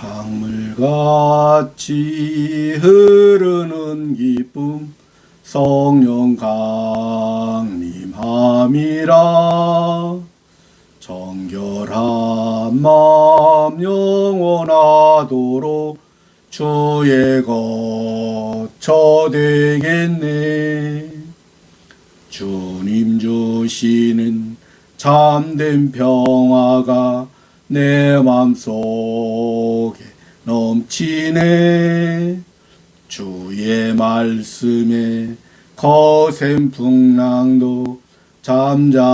강물같이 흐르는 기쁨 성령 강림함이라. 정결한 마음 영원하도록 주의 거처 되겠네. 주님 주시는 참된 평화가 내 맘속에 넘치네. 주의 말씀에 거센 풍랑도 잠잠하게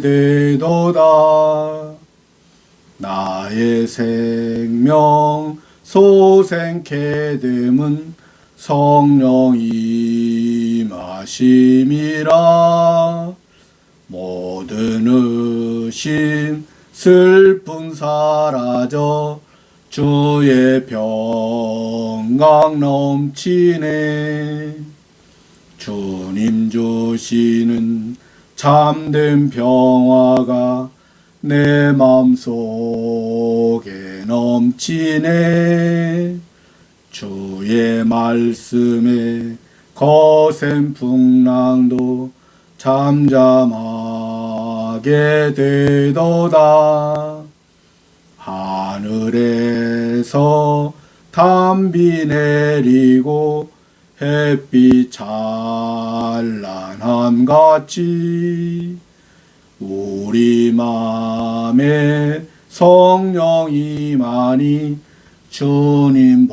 되도다. 나의 생명 소생케 됨은 성령이 마심이라. 모든 의심 슬픔 사라져 주의 평강 넘치네. 주님 주시는 참된 평화가 내 맘속에 넘치네. 주의 말씀에 거센 풍랑도 잠잠하 게 되도다. 하늘에서 담비 내리고 햇빛 찬란함 같이 우리 맘에 성령이 많이 주님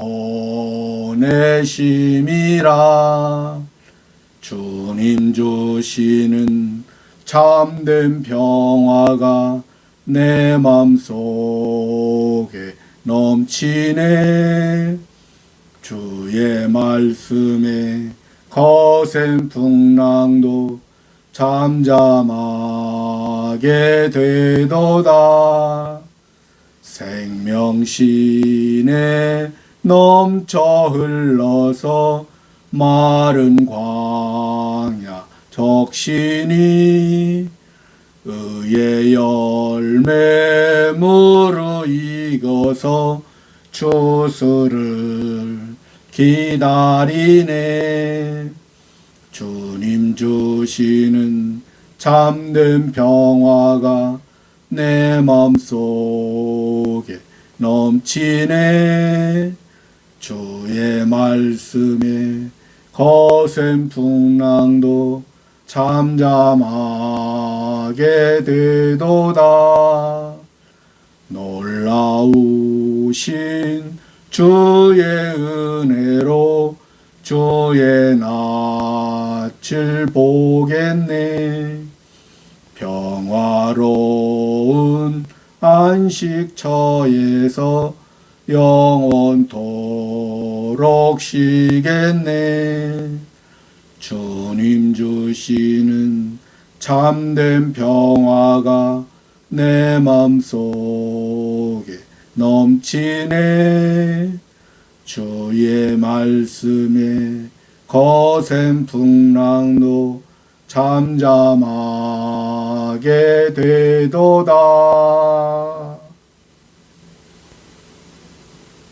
보내심이라. 주님 주시는 참된 평화가 내 맘속에 넘치네. 주의 말씀에 거센 풍랑도 잠잠하게 되도다. 생명신에 넘쳐 흘러서 마른 광야 적신이 의의 열매 무르익어서 추수를 기다리네. 주님 주시는 참된 평화가 내 맘속에 넘치네. 주의 말씀에 거센 풍랑도 잠잠하게 되도다. 놀라우신 주의 은혜로 주의 낯을 보겠네. 평화로운 안식처에서 영원토록 쉬겠네 주님 주시는 참된 평화가 내 맘속에 넘치네. 주의 말씀에 거센 풍랑도 잠잠하게 되도다